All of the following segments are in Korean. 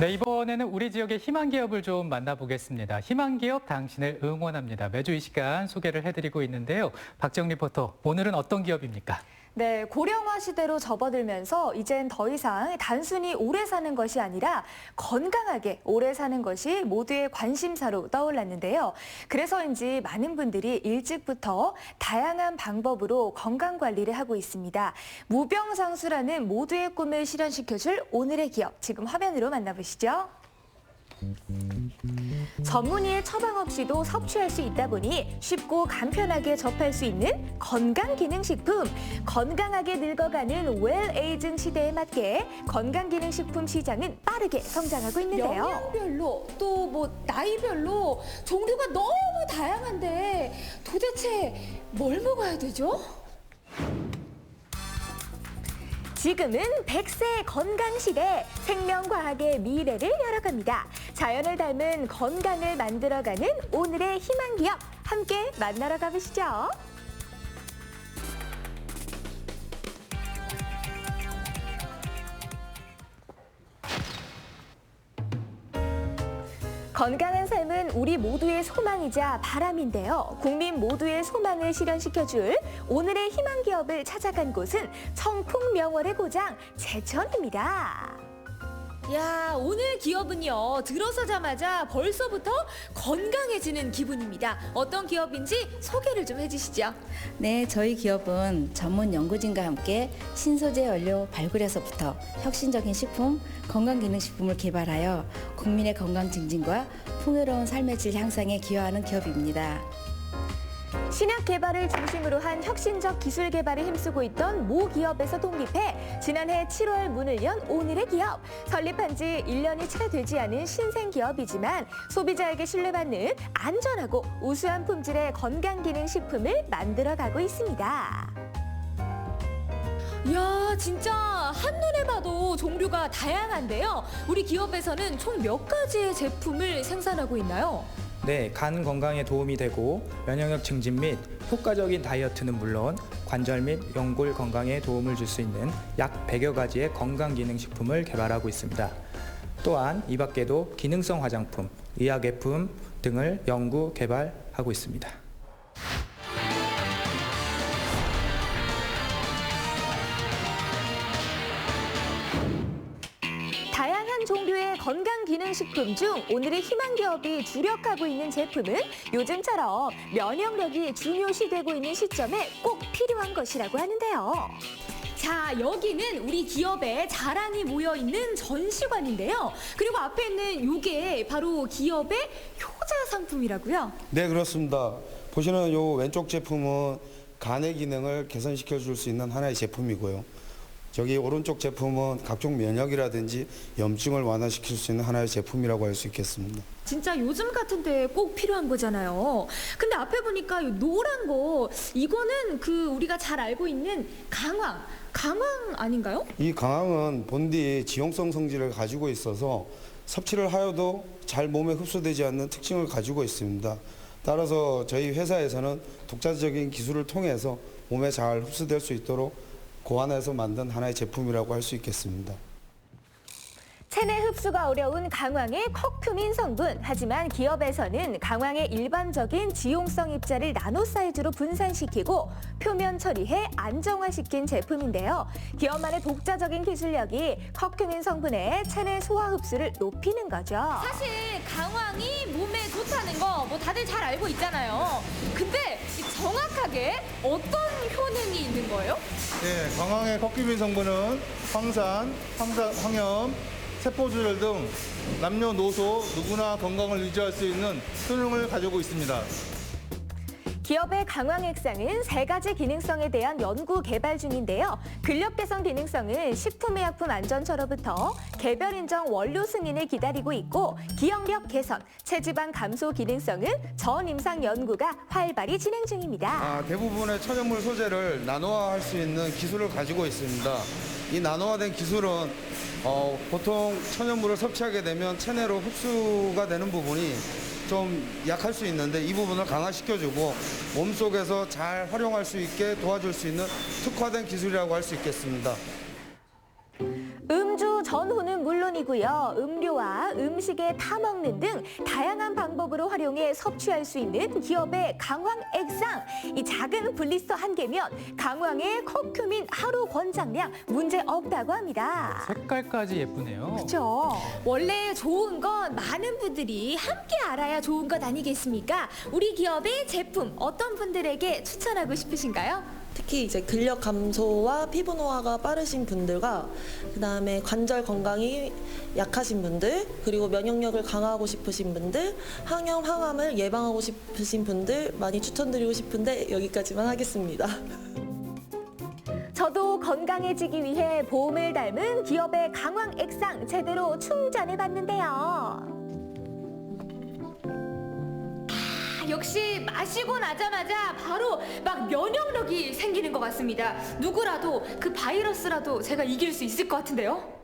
네, 이번에는 우리 지역의 희망 기업을 좀 만나보겠습니다. 희망 기업 당신을 응원합니다. 매주 이 시간 소개를 해드리고 있는데요. 박정 리포터, 오늘은 어떤 기업입니까? 네, 고령화 시대로 접어들면서 이젠 더 이상 단순히 오래 사는 것이 아니라 건강하게 오래 사는 것이 모두의 관심사로 떠올랐는데요. 그래서인지 많은 분들이 일찍부터 다양한 방법으로 건강 관리를 하고 있습니다. 무병상수라는 모두의 꿈을 실현시켜줄 오늘의 기업 지금 화면으로 만나보시죠. 전문의의 처방 없이도 섭취할 수 있다 보니 쉽고 간편하게 접할 수 있는 건강기능식품. 건강하게 늙어가는 웰에이징 시대에 맞게 건강기능식품 시장은 빠르게 성장하고 있는데요. 영양별로 또 뭐 나이별로 종류가 너무 다양한데 도대체 뭘 먹어야 되죠? 지금은 100세 건강시대 생명과학의 미래를 열어갑니다. 자연을 닮은 건강을 만들어가는 오늘의 희망기업 함께 만나러 가보시죠. 건강한 삶은 우리 모두의 소망이자 바람인데요. 국민 모두의 소망을 실현시켜줄 오늘의 희망 기업을 찾아간 곳은 청풍명월의 고장 제천입니다. 야 오늘 기업은요 들어서자마자 벌써부터 건강해지는 기분입니다. 어떤 기업인지 소개를 좀 해주시죠. 네, 저희 기업은 전문 연구진과 함께 신소재 원료 발굴에서부터 혁신적인 식품, 건강기능식품을 개발하여 국민의 건강 증진과 풍요로운 삶의 질 향상에 기여하는 기업입니다. 신약 개발을 중심으로 한 혁신적 기술 개발에 힘쓰고 있던 모 기업에서 독립해 지난해 7월 문을 연 오늘의 기업. 설립한 지 1년이 채 되지 않은 신생 기업이지만 소비자에게 신뢰받는 안전하고 우수한 품질의 건강기능식품을 만들어가고 있습니다. 이야 진짜 한눈에 봐도 종류가 다양한데요. 우리 기업에서는 총 몇 가지의 제품을 생산하고 있나요? 네, 간 건강에 도움이 되고 면역력 증진 및 효과적인 다이어트는 물론 관절 및 연골 건강에 도움을 줄 수 있는 약 100여 가지의 건강 기능 식품을 개발하고 있습니다. 또한 이 밖에도 기능성 화장품, 의약예품 등을 연구 개발하고 있습니다. 건강기능식품 중 오늘의 희망 기업이 주력하고 있는 제품은 요즘처럼 면역력이 중요시되고 있는 시점에 꼭 필요한 것이라고 하는데요. 자 여기는 우리 기업의 자랑이 모여 있는 전시관인데요. 그리고 앞에 있는 요게 바로 기업의 효자 상품이라고요. 네 그렇습니다. 보시는 요 왼쪽 제품은 간의 기능을 개선시켜 줄 수 있는 하나의 제품이고요. 저기 오른쪽 제품은 각종 면역이라든지 염증을 완화시킬 수 있는 하나의 제품이라고 할 수 있겠습니다. 진짜 요즘 같은데 꼭 필요한 거잖아요. 근데 앞에 보니까 이 노란 거 이거는 그 우리가 잘 알고 있는 강황, 강황 아닌가요? 이 강황은 본디 지용성 성질을 가지고 있어서 섭취를 하여도 잘 몸에 흡수되지 않는 특징을 가지고 있습니다. 따라서 저희 회사에서는 독자적인 기술을 통해서 몸에 잘 흡수될 수 있도록 고안해서 만든 하나의 제품이라고 할 수 있겠습니다. 체내 흡수가 어려운 강황의 커큐민 성분. 하지만 기업에서는 강황의 일반적인 지용성 입자를 나노 사이즈로 분산시키고 표면 처리해 안정화시킨 제품인데요. 기업만의 독자적인 기술력이 커큐민 성분의 체내 소화 흡수를 높이는 거죠. 사실 강황이 몸에 좋다는 거 뭐 다들 잘 알고 있잖아요. 근데 이 정확하게 어떤 효능이 있는 거예요? 예, 강황의 커큐민 성분은 황산, 황산, 황염, 세포주열 등 남녀노소 누구나 건강을 유지할 수 있는 효능을 가지고 있습니다. 기업의 강황 액상은 세 가지 기능성에 대한 연구 개발 중인데요. 근력 개선 기능성은 식품의약품 안전처로부터 개별 인정 원료 승인을 기다리고 있고 기억력 개선, 체지방 감소 기능성은 전임상 연구가 활발히 진행 중입니다. 아, 대부분의 천연물 소재를 나노화할 수 있는 기술을 가지고 있습니다. 이 나노화된 기술은 어, 보통 천연물을 섭취하게 되면 체내로 흡수가 되는 부분이 좀 약할 수 있는데 이 부분을 강화시켜주고 몸속에서 잘 활용할 수 있게 도와줄 수 있는 특화된 기술이라고 할 수 있겠습니다. 물론이고요. 음료와 음식에 타먹는 등 다양한 방법으로 활용해 섭취할 수 있는 기업의 강황 액상. 이 작은 블리스터 한 개면 강황의 커큐민 하루 권장량 문제 없다고 합니다. 색깔까지 예쁘네요. 그렇죠. 원래 좋은 건 많은 분들이 함께 알아야 좋은 것 아니겠습니까? 우리 기업의 제품 어떤 분들에게 추천하고 싶으신가요? 특히 이제 근력 감소와 피부 노화가 빠르신 분들과 그다음에 관절 건강이 약하신 분들 그리고 면역력을 강화하고 싶으신 분들 항염 항암을 예방하고 싶으신 분들 많이 추천드리고 싶은데 여기까지만 하겠습니다. 저도 건강해지기 위해 보험을 닮은 기업의 강황 액상 제대로 충전해 봤는데요. 역시 마시고 나자마자 바로 막 면역력이 생기는 것 같습니다. 누구라도 그 바이러스라도 제가 이길 수 있을 것 같은데요?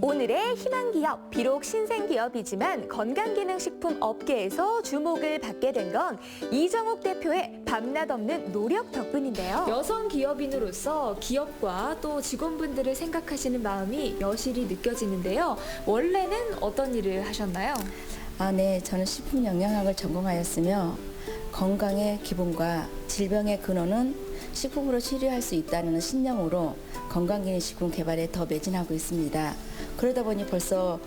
오늘의 희망 기업, 비록 신생 기업이지만 건강기능식품 업계에서 주목을 받게 된 건 이정욱 대표의 밤낮 없는 노력 덕분인데요. 여성 기업인으로서 기업과 또 직원분들을 생각하시는 마음이 여실히 느껴지는데요. 원래는 어떤 일을 하셨나요? 아, 네. 저는 식품 영양학을 전공하였으며 건강의 기본과 질병의 근원은 식품으로 치료할 수 있다는 신념으로 건강기능식품 개발에 더 매진하고 있습니다. 그러다 보니 벌써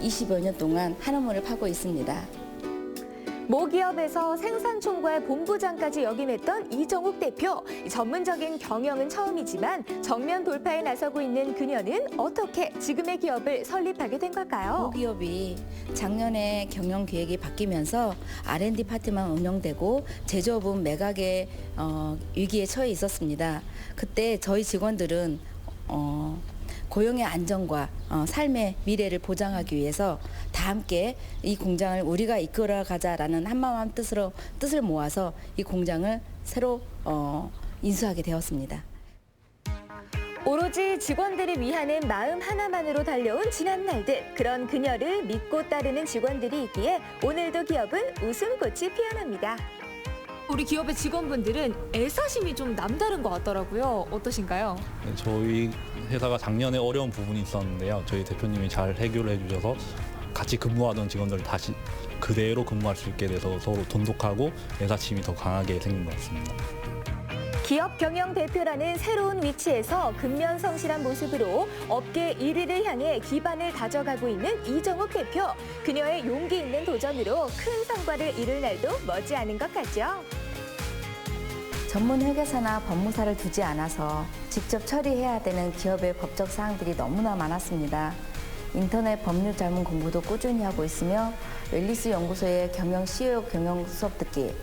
20여 년 동안 한 우물을 파고 있습니다. 모기업에서 생산총괄 본부장까지 역임했던 이정욱 대표. 전문적인 경영은 처음이지만 정면 돌파에 나서고 있는 그녀는 어떻게 지금의 기업을 설립하게 된 걸까요? 모기업이 작년에 경영 계획이 바뀌면서 R&D 파트만 운영되고 제조업은 매각의 어, 위기에 처해 있었습니다. 그때 저희 직원들은 어, 고용의 안정과 어, 삶의 미래를 보장하기 위해서 다 함께 이 공장을 우리가 이끌어 가자라는 한마음 한 뜻으로 뜻을 모아서 이 공장을 새로 어, 인수하게 되었습니다. 오로지 직원들을 위하는 마음 하나만으로 달려온 지난 날들. 그런 그녀를 믿고 따르는 직원들이 있기에 오늘도 기업은 웃음꽃이 피어납니다. 우리 기업의 직원분들은 애사심이 좀 남다른 것 같더라고요. 어떠신가요? 네, 저희 회사가 작년에 어려운 부분이 있었는데요. 저희 대표님이 잘 해결해 주셔서 같이 근무하던 직원들 다시 그대로 근무할 수 있게 돼서 서로 돈독하고 애사심이 더 강하게 생긴 것 같습니다. 기업 경영 대표라는 새로운 위치에서 근면 성실한 모습으로 업계 1위를 향해 기반을 다져가고 있는 이정욱 대표. 그녀의 용기 있는 도전으로 큰 성과를 이룰 날도 머지않은 것 같죠. 전문 회계사나 법무사를 두지 않아서 직접 처리해야 되는 기업의 법적 사항들이 너무나 많았습니다. 인터넷 법률 자문 공부도 꾸준히 하고 있으며 웰리스 연구소의 경영 CEO 경영 수업 듣기,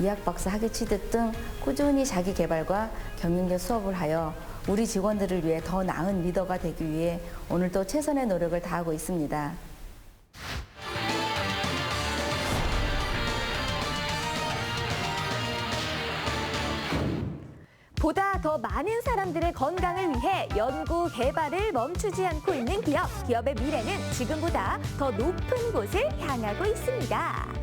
이학 박사 학위 취득 등 꾸준히 자기 개발과 경영력 수업을 하여 우리 직원들을 위해 더 나은 리더가 되기 위해 오늘도 최선의 노력을 다하고 있습니다. 보다 더 많은 사람들의 건강을 위해 연구 개발을 멈추지 않고 있는 기업. 기업의 미래는 지금보다 더 높은 곳을 향하고 있습니다.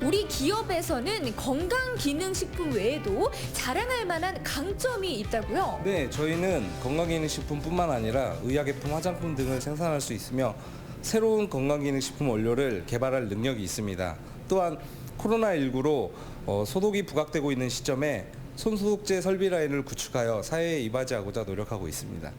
우리 기업에서는 건강기능식품 외에도 자랑할 만한 강점이 있다고요? 네, 저희는 건강기능식품뿐만 아니라 의약예품, 화장품 등을 생산할 수 있으며 새로운 건강기능식품 원료를 개발할 능력이 있습니다. 또한 코로나19로 어, 소독이 부각되고 있는 시점에 손소독제 설비 라인을 구축하여 사회에 이바지하고자 노력하고 있습니다.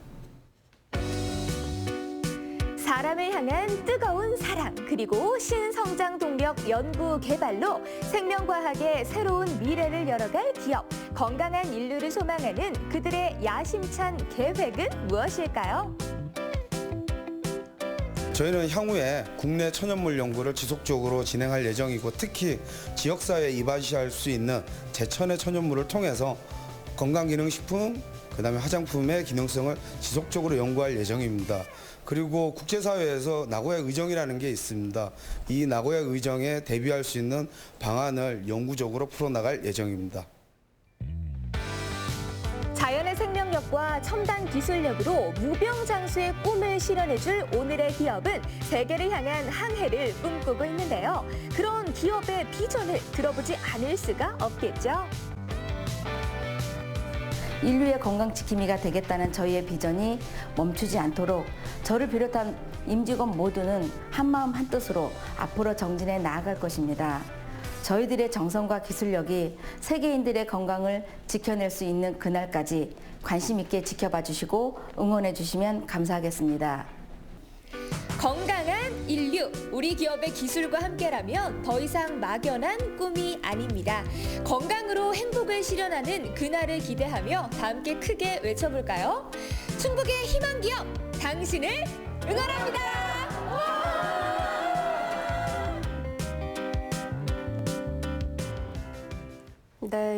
사람을 향한 뜨거운 사랑 그리고 신성장 동력 연구 개발로 생명과학의 새로운 미래를 열어갈 기업 건강한 인류를 소망하는 그들의 야심찬 계획은 무엇일까요? 저희는 향후에 국내 천연물 연구를 지속적으로 진행할 예정이고 특히 지역사회에 이바지할 수 있는 제천의 천연물을 통해서 건강기능식품, 그다음에 화장품의 기능성을 지속적으로 연구할 예정입니다. 그리고 국제사회에서 나고야 의정이라는 게 있습니다. 이 나고야 의정에 대비할 수 있는 방안을 영구적으로 풀어나갈 예정입니다. 자연의 생명력과 첨단 기술력으로 무병장수의 꿈을 실현해줄 오늘의 기업은 세계를 향한 항해를 꿈꾸고 있는데요. 그런 기업의 비전을 들어보지 않을 수가 없겠죠. 인류의 건강 지킴이가 되겠다는 저희의 비전이 멈추지 않도록 저를 비롯한 임직원 모두는 한마음 한뜻으로 앞으로 정진해 나아갈 것입니다. 저희들의 정성과 기술력이 세계인들의 건강을 지켜낼 수 있는 그날까지 관심 있게 지켜봐 주시고 응원해 주시면 감사하겠습니다. 건강한 인류, 우리 기업의 기술과 함께라면 더 이상 막연한 꿈이 아닙니다. 건강으로 행복을 실현하는 그날을 기대하며 다 함께 크게 외쳐볼까요? 충북의 희망 기업, 당신을 응원합니다.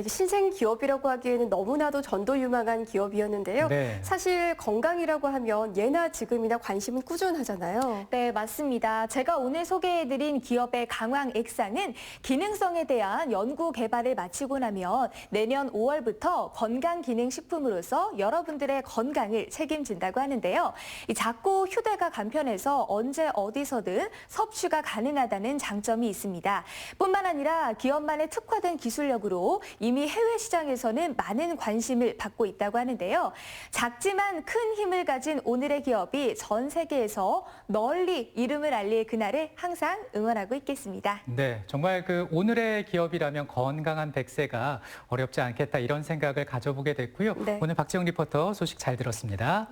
신생 기업이라고 하기에는 너무나도 전도유망한 기업이었는데요. 네. 사실 건강이라고 하면 예나 지금이나 관심은 꾸준하잖아요. 네, 맞습니다. 제가 오늘 소개해드린 기업의 강황 액상은 기능성에 대한 연구 개발을 마치고 나면 내년 5월부터 건강기능식품으로서 여러분들의 건강을 책임진다고 하는데요. 이 작고 휴대가 간편해서 언제 어디서든 섭취가 가능하다는 장점이 있습니다. 뿐만 아니라 기업만의 특화된 기술력으로 이미 해외 시장에서는 많은 관심을 받고 있다고 하는데요. 작지만 큰 힘을 가진 오늘의 기업이 전 세계에서 널리 이름을 알릴 그날을 항상 응원하고 있겠습니다. 네, 정말 그 오늘의 기업이라면 건강한 100세가 어렵지 않겠다 이런 생각을 가져보게 됐고요. 네. 오늘 박지영 리포터 소식 잘 들었습니다.